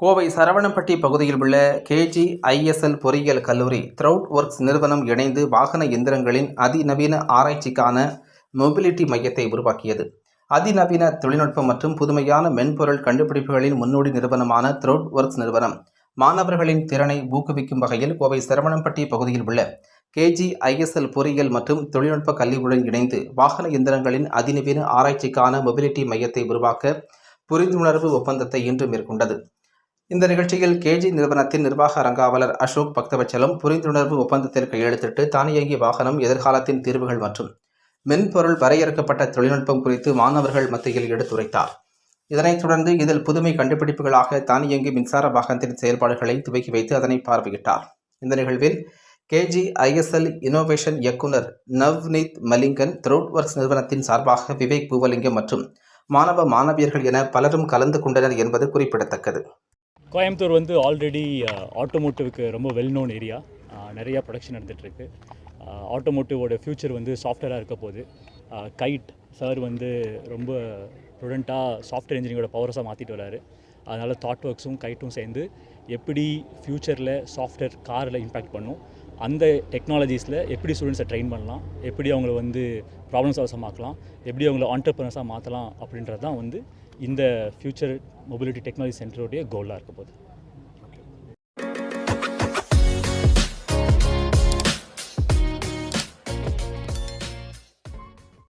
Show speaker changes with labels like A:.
A: கோவை சரவணம்பட்டி பகுதியில் உள்ள KG ISL பொறியியல் கல்லூரி த்ரவுட் ஒர்க்ஸ் நிறுவனம் இணைந்து வாகன எந்திரங்களின் அதிநவீன ஆராய்ச்சிக்கான மொபிலிட்டி மையத்தை உருவாக்கியது. அதிநவீன தொழில்நுட்பம் மற்றும் புதுமையான மென்பொருள் கண்டுபிடிப்புகளின் முன்னோடி நிறுவனமான த்ரவுட் ஒர்க்ஸ் நிறுவனம் மாணவர்களின் திறனை ஊக்குவிக்கும் வகையில் கோவை சரவணம்பட்டி பகுதியில் உள்ள கேஜி ஐஎஸ்எல் பொறியியல் மற்றும் தொழில்நுட்ப கல்லூரியுடன் இணைந்து வாகன எந்திரங்களின் அதிநவீன ஆராய்ச்சிக்கான மொபிலிட்டி மையத்தை உருவாக்க புரிந்துணர்வு ஒப்பந்தத்தை இன்று மேற்கொண்டது. இந்த நிகழ்ச்சியில் கேஜி நிறுவனத்தின் நிர்வாக அரங்காவலர் அசோக் பக்தவச்சலம் புரிந்துணர்வு ஒப்பந்தத்தில் கையெழுத்திட்டு தானியங்கி வாகனம் எதிர்காலத்தின் தீர்வுகள் மற்றும் மென்பொருள் வரையறுக்கப்பட்ட தொழில்நுட்பம் குறித்து மாணவர்கள் மத்தியில் எடுத்துரைத்தார். இதனைத் தொடர்ந்து இதில் புதுமை கண்டுபிடிப்புகளாக தானியங்கி மின்சார வாகனத்தின் செயல்பாடுகளை துவக்கி வைத்து அதனை பார்வையிட்டார். இந்த நிகழ்வில் கேஜி ஐஎஸ்எல் இனோவேஷன் இயக்குனர் நவ்னீத் மலிங்கன் த்ரோட் ஒர்க்ஸ் நிறுவனத்தின் சார்பாக விவேக் பூவலிங்கம் மற்றும் மாணவ மாணவியர்கள் என பலரும் கலந்து கொண்டனர் என்பது குறிப்பிடத்தக்கது.
B: கோயம்புத்தூர் வந்து ஆல்ரெடி ஆட்டோமோட்டிவ்க்கு ரொம்ப வெல் நோன் ஏரியா நிறையா ப்ரொடக்ஷன் நடந்துகிட்ருக்கு ஆட்டோமோட்டிவோட ஃப்யூச்சர் வந்து சாஃப்ட்வேராக இருக்க போகுது. கைட் சார் வந்து ரொம்ப ப்ருடண்ட்டாக சாஃப்ட்வேர் இன்ஜினியரோட பவர்ஸாக மாற்றிட்டு வராரு அதனால் தாட் ஒர்க்ஸும் கைட்டும் சேர்ந்து எப்படி ஃப்யூச்சரில் சாஃப்ட்வேர் காரில் இம்பேக்ட் பண்ணும் அந்த டெக்னாலஜிஸில் எப்படி ஸ்டூடெண்ட்ஸை ட்ரெயின் பண்ணலாம் எப்படி அவங்கள வந்து ப்ராப்ளம் சால்வ் எப்படி அவங்கள ஆண்டர்பனர்ஸாக மாற்றலாம் அப்படின்றது தான் வந்து இந்த ஃப்யூச்சர் மொபிலிட்டி டெக்னாலஜி சென்டருடைய கோலாக இருக்க போகுது.